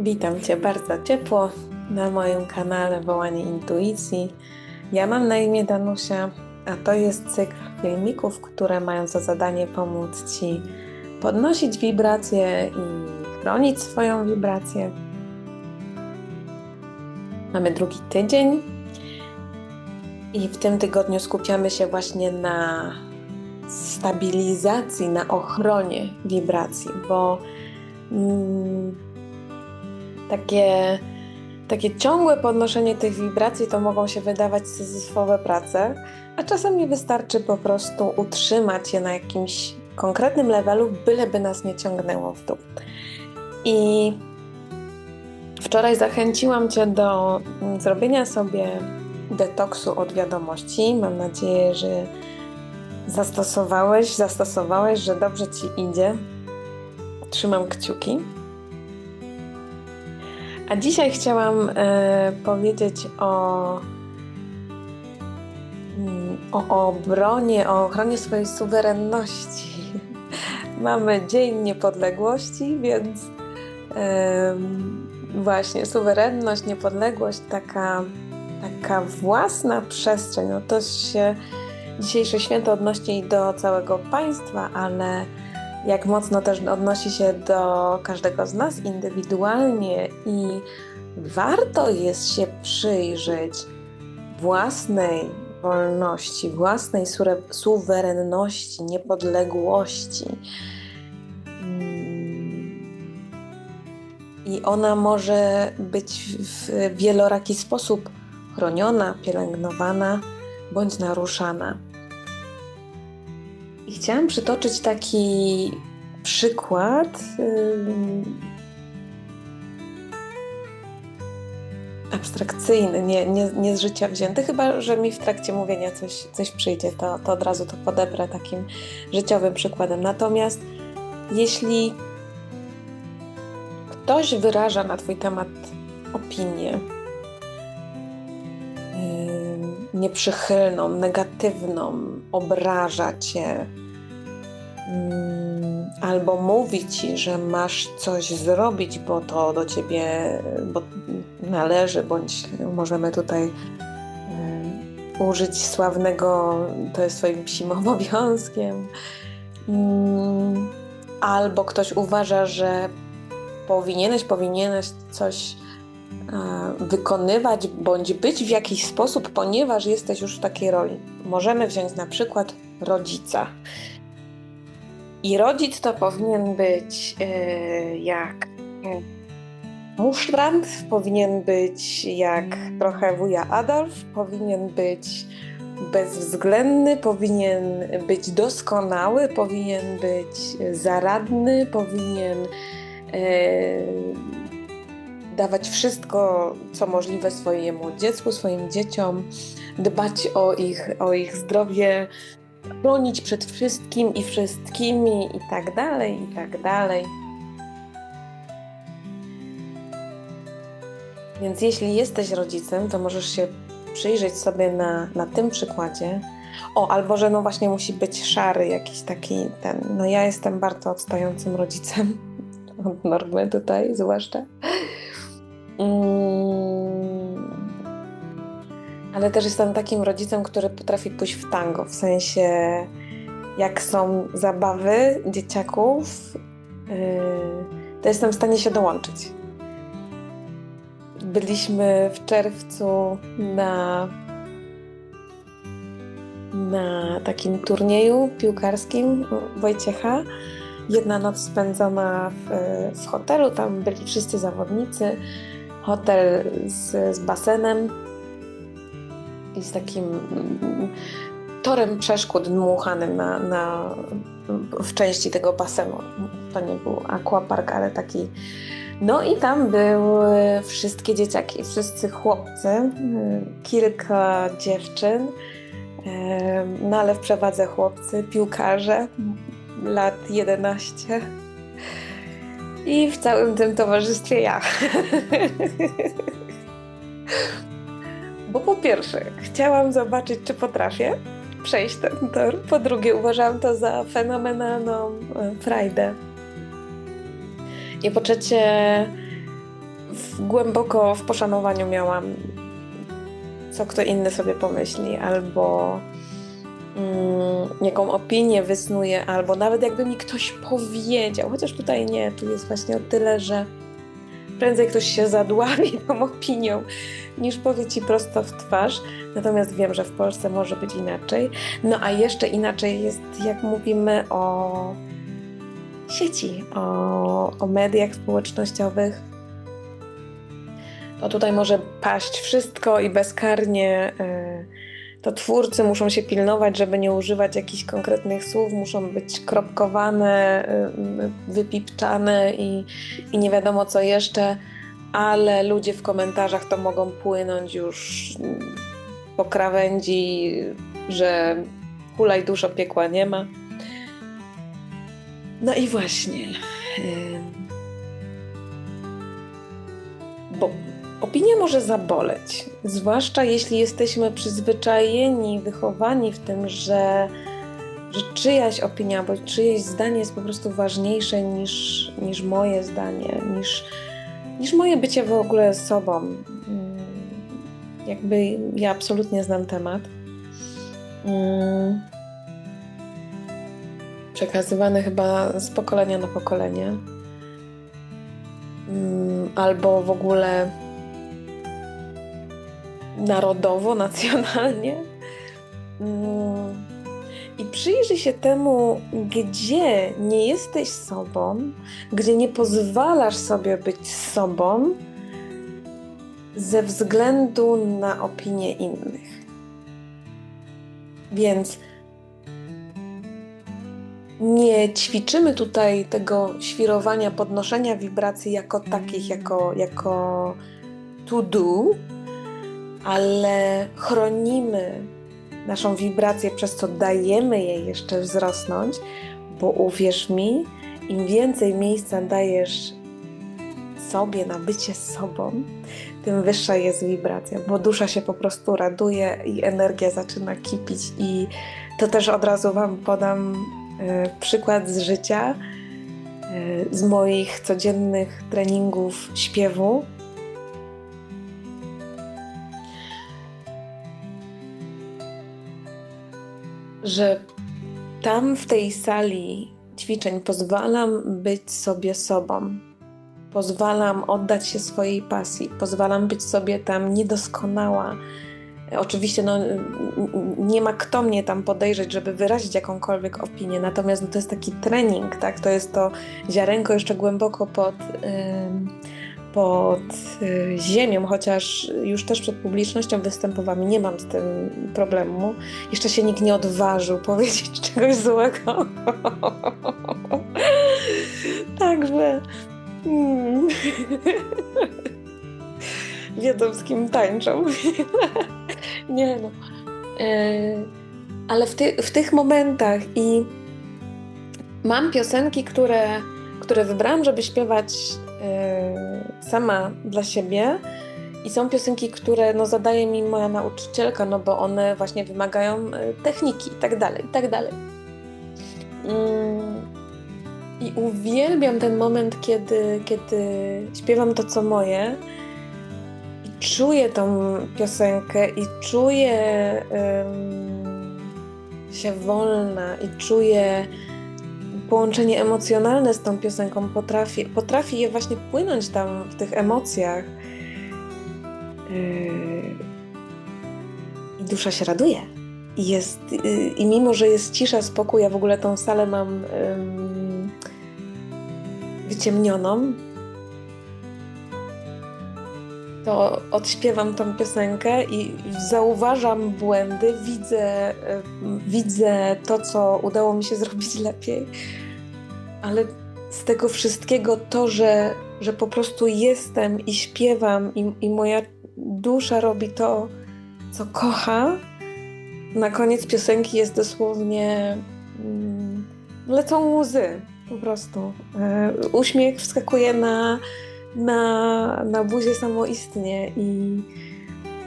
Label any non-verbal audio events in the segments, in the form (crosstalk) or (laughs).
Witam Cię bardzo ciepło na moim kanale Wołanie Intuicji. Ja mam na imię Danusia, a to jest cykl filmików, które mają za zadanie pomóc Ci podnosić wibracje i chronić swoją wibrację. Mamy drugi tydzień i w tym tygodniu skupiamy się właśnie na stabilizacji, na ochronie wibracji, bo mm, takie, takie ciągłe podnoszenie tych wibracji to mogą się wydawać syzyfowe prace, a czasami wystarczy po prostu utrzymać je na jakimś konkretnym levelu, byleby nas nie ciągnęło w dół. I wczoraj zachęciłam Cię do zrobienia sobie detoksu od wiadomości. Mam nadzieję, że zastosowałeś, zastosowałeś, że dobrze Ci idzie. Trzymam kciuki. A dzisiaj chciałam e, powiedzieć o, mm, o obronie, o ochronie swojej suwerenności. (laughs) Mamy Dzień Niepodległości, więc właśnie suwerenność, niepodległość, taka, taka własna przestrzeń. No to się dzisiejsze święto odnosi do całego państwa, ale jak mocno też odnosi się do każdego z nas indywidualnie i warto jest się przyjrzeć własnej wolności, własnej suwerenności, niepodległości. Mm. I ona może być w wieloraki sposób chroniona, pielęgnowana bądź naruszana. I chciałam przytoczyć taki przykład. abstrakcyjny, nie, nie, nie z życia wzięty, chyba że mi w trakcie mówienia coś, coś przyjdzie, to, to od razu to podebrę takim życiowym przykładem. Natomiast jeśli ktoś wyraża na Twój temat opinię, nieprzychylną, negatywną, obraża cię, mm, albo mówi ci, że masz coś zrobić, bo to do ciebie bo należy, bądź możemy tutaj użyć sławnego, to jest swoim psim obowiązkiem. Mm, albo ktoś uważa, że powinieneś, powinieneś coś wykonywać bądź być w jakiś sposób, ponieważ jesteś już w takiej roli. Możemy wziąć na przykład rodzica. I rodzic to powinien być yy, jak musztrant, powinien być jak trochę wuja Adolf, powinien być bezwzględny, powinien być doskonały, powinien być zaradny, powinien yy, dawać wszystko, co możliwe swojemu dziecku, swoim dzieciom, dbać o ich, o ich zdrowie, bronić przed wszystkim i wszystkimi i tak dalej, i tak dalej. Więc jeśli jesteś rodzicem, to możesz się przyjrzeć sobie na, na tym przykładzie. O, albo że no właśnie musi być szary jakiś taki ten. No ja jestem bardzo odstającym rodzicem (laughs) od normy tutaj, zwłaszcza. Mm. Ale też jestem takim rodzicem, który potrafi pójść w tango, w sensie jak są zabawy dzieciaków, yy, to jestem w stanie się dołączyć. Byliśmy w czerwcu na, na takim turnieju piłkarskim Wojciecha. Jedna noc spędzona w, w hotelu, tam byli wszyscy zawodnicy hotel z, z basenem i z takim mm, torem przeszkód dmuchanym na, na, w części tego basenu. To nie był aquapark, ale taki. No i tam były wszystkie dzieciaki, wszyscy chłopcy, kilka dziewczyn, no ale w przewadze chłopcy, piłkarze, lat 11 i w całym tym towarzystwie ja. Bo po pierwsze, chciałam zobaczyć, czy potrafię przejść ten tor. Po drugie, uważałam to za fenomenalną e, frajdę. I po trzecie, głęboko w poszanowaniu miałam, co kto inny sobie pomyśli, albo jaką opinię wysnuje, albo nawet jakby mi ktoś powiedział, chociaż tutaj nie, tu jest właśnie o tyle, że prędzej ktoś się zadławi (laughs) tą opinią, niż powie ci prosto w twarz. Natomiast wiem, że w Polsce może być inaczej. No a jeszcze inaczej jest, jak mówimy o sieci, o, o mediach społecznościowych. To tutaj może paść wszystko i bezkarnie. y, To twórcy muszą się pilnować, żeby nie używać jakichś konkretnych słów, muszą być kropkowane, y, wypipczane i, i nie wiadomo co jeszcze, ale ludzie w komentarzach to mogą płynąć już po krawędzi, że hulaj dużo piekła nie ma. No i właśnie. Bo opinia może zaboleć, zwłaszcza jeśli jesteśmy przyzwyczajeni, wychowani w tym, że, że czyjaś opinia, bo czyjeś zdanie jest po prostu ważniejsze niż, niż moje zdanie, niż, niż moje bycie w ogóle sobą. Ym, Jakby ja absolutnie znam temat. Ym, Przekazywany chyba z pokolenia na pokolenie. Ym, Albo w ogóle narodowo, (laughs) nacjonalnie. Ym, I przyjrzyj się temu, gdzie nie jesteś sobą, gdzie nie pozwalasz sobie być sobą ze względu na opinie innych. Więc nie ćwiczymy tutaj tego świrowania, podnoszenia wibracji jako takich, jako, jako to do, ale chronimy naszą wibrację, przez co dajemy jej jeszcze wzrosnąć, bo uwierz mi, im więcej miejsca dajesz sobie na bycie sobą, tym wyższa jest wibracja, bo dusza się po prostu raduje i energia zaczyna kipić. I to też od razu Wam podam e, przykład z życia, e, z moich codziennych treningów śpiewu. Że tam w tej sali ćwiczeń pozwalam być sobie sobą. Pozwalam oddać się swojej pasji, pozwalam być sobie tam niedoskonała. Oczywiście no, nie ma kto mnie tam podejrzeć, żeby wyrazić jakąkolwiek opinię, natomiast no, to jest taki trening, tak? To jest to ziarenko jeszcze głęboko pod, ym, pod y, ziemią, chociaż już też przed publicznością występowałam, nie mam z tym problemu. Jeszcze się nikt nie odważył (laughs) powiedzieć czegoś złego. (laughs) Także. Mm. (laughs) Wiedzą, z kim tańczą. Nie no. E, ale w, ty, w tych momentach i mam piosenki, które, które wybrałam, żeby śpiewać sama dla siebie. I są piosenki, które no, zadaje mi moja nauczycielka, no bo one właśnie wymagają e, techniki i tak dalej, i tak dalej. Mm. I uwielbiam ten moment, kiedy, kiedy śpiewam to, co moje. I czuję tą piosenkę i czuję ym, się wolna i czuję połączenie emocjonalne z tą piosenką. Potrafię, potrafię je właśnie płynąć tam w tych emocjach. Yy, I dusza się raduje. I, jest, yy, I mimo, że jest cisza, spokój, ja w ogóle tą salę mam ym, wyciemnioną, to odśpiewam tą piosenkę i zauważam błędy, widzę, y, widzę to, co udało mi się zrobić (laughs) lepiej, ale z tego wszystkiego to, że, że po prostu jestem i śpiewam i, i moja dusza robi to, co kocha, na koniec piosenki jest dosłownie mm, lecą łzy po prostu. E, Uśmiech wskakuje na, na, na buzię samoistnie i,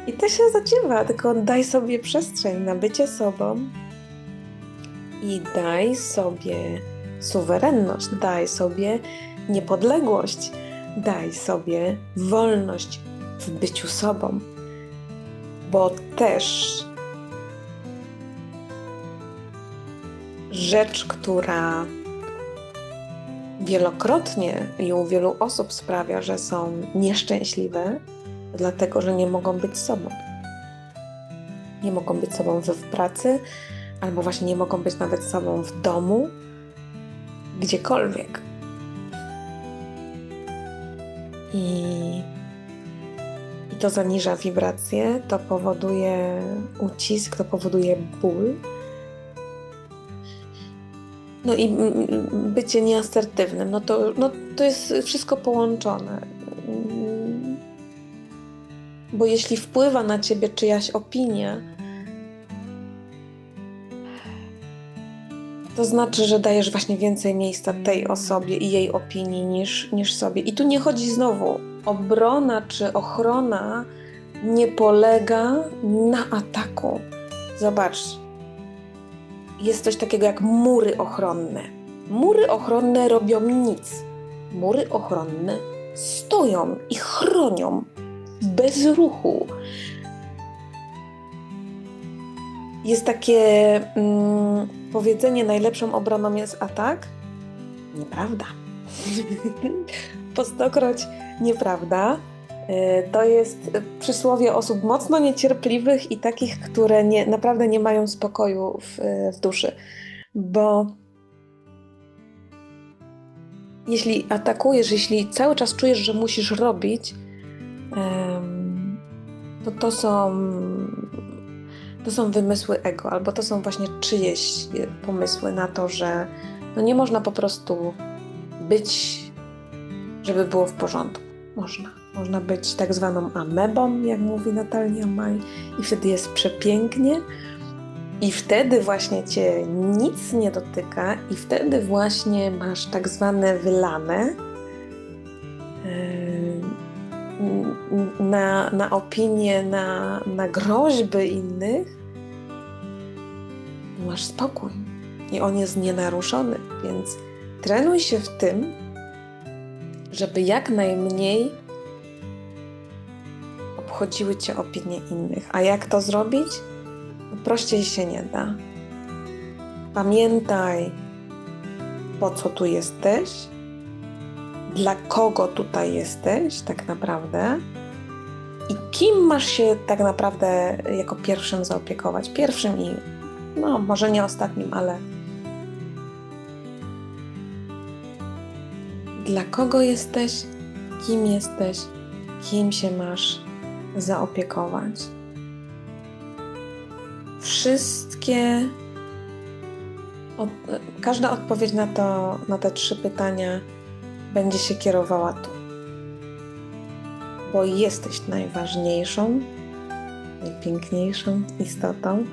i to się zadziewa, tylko daj sobie przestrzeń na bycie sobą i daj sobie suwerenność, daj sobie niepodległość, daj sobie wolność w byciu sobą, bo też rzecz, która wielokrotnie i u wielu osób sprawia, że są nieszczęśliwe, dlatego że nie mogą być sobą. Nie mogą być sobą w pracy, albo właśnie nie mogą być nawet sobą w domu, gdziekolwiek. I, I to zaniża wibracje, to powoduje ucisk, to powoduje ból. No i bycie nieasertywnym, no to, no to jest wszystko połączone. Bo jeśli wpływa na ciebie czyjaś opinia, to znaczy, że dajesz właśnie więcej miejsca tej osobie i jej opinii niż, niż sobie. I tu nie chodzi znowu, obrona czy ochrona nie polega na ataku. Zobacz, jest coś takiego jak mury ochronne. Mury ochronne robią nic. Mury ochronne stoją i chronią bez ruchu. Jest takie mm, powiedzenie: najlepszą obroną jest atak. Nieprawda. (laughs) Po stokroć nieprawda. Y, to jest przysłowie osób mocno niecierpliwych i takich, które nie, naprawdę nie mają spokoju w, w duszy. Bo jeśli atakujesz, jeśli cały czas czujesz, że musisz robić, to to są, to są wymysły ego, albo to są właśnie czyjeś pomysły na to, że no nie można po prostu być, żeby było w porządku. Można. Można być tak zwaną amebą, jak mówi Natalia Maj, i wtedy jest przepięknie. I wtedy właśnie cię nic nie dotyka, i wtedy właśnie masz tak zwane wylane na, na opinie, na, na groźby innych. Masz spokój i on jest nienaruszony, więc trenuj się w tym, żeby jak najmniej obchodziły cię opinie innych. A jak to zrobić? Prościej się nie da. Pamiętaj, po co tu jesteś, dla kogo tutaj jesteś, tak naprawdę, i kim masz się tak naprawdę jako pierwszym zaopiekować. Pierwszym i, no, może nie ostatnim, ale dla kogo jesteś, kim jesteś, kim się masz zaopiekować. Wszystkie, od, każda odpowiedź na, to, na te trzy pytania będzie się kierowała tu. Bo jesteś najważniejszą, najpiękniejszą istotą.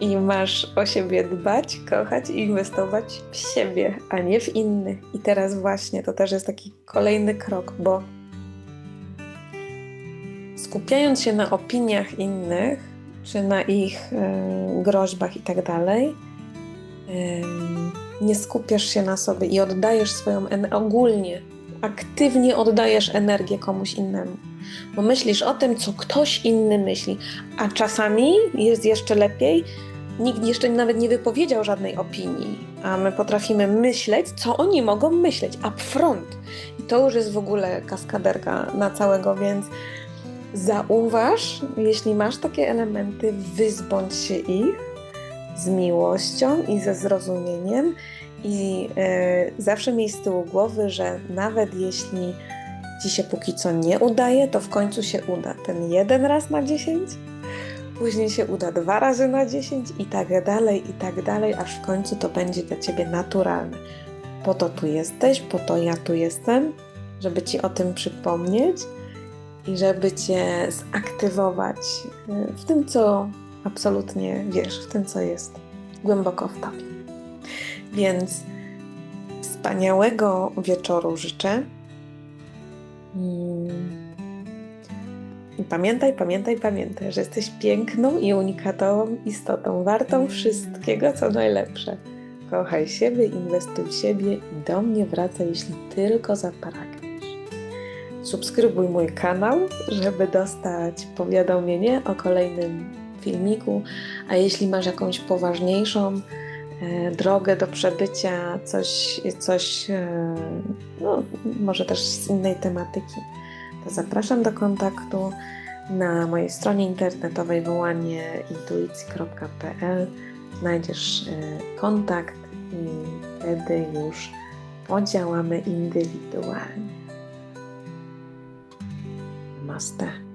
I masz o siebie dbać, kochać i inwestować w siebie, a nie w innych. I teraz właśnie to też jest taki kolejny krok, bo skupiając się na opiniach innych, czy na ich y, groźbach i tak dalej, nie skupiasz się na sobie i oddajesz swoją ogólnie, aktywnie oddajesz energię komuś innemu. Bo myślisz o tym, co ktoś inny myśli, a czasami jest jeszcze lepiej. Nikt jeszcze nawet nie wypowiedział żadnej opinii, a my potrafimy myśleć, co oni mogą myśleć upfront. I to już jest w ogóle kaskaderka na całego, więc Zauważ, jeśli masz takie elementy, wyzbądź się ich z miłością i ze zrozumieniem i e, zawsze miej z tyłu głowy, że nawet jeśli ci się póki co nie udaje, to w końcu się uda. Ten jeden raz na dziesięć, później się uda dwa razy na dziesięć i tak dalej, i tak dalej, aż w końcu to będzie dla ciebie naturalne. Po to tu jesteś, po to ja tu jestem, żeby ci o tym przypomnieć i żeby Cię zaktywować y, w tym, co absolutnie wiesz, w tym, co jest głęboko w Tobie. Więc wspaniałego wieczoru życzę. Mm. I pamiętaj, pamiętaj, pamiętaj, że jesteś piękną i unikatową istotą, wartą wszystkiego, co najlepsze. kochaj siebie, inwestuj w siebie i do mnie wracaj, jeśli tylko zapragniesz. Subskrybuj mój kanał, żeby dostać powiadomienie o kolejnym filmiku, a jeśli masz jakąś poważniejszą e, drogę do przebycia, coś, coś e, no, może też z innej tematyki, to zapraszam do kontaktu na mojej stronie internetowej wołanie intuicji.pl znajdziesz e, kontakt i wtedy już podziałamy indywidualnie. Namaste.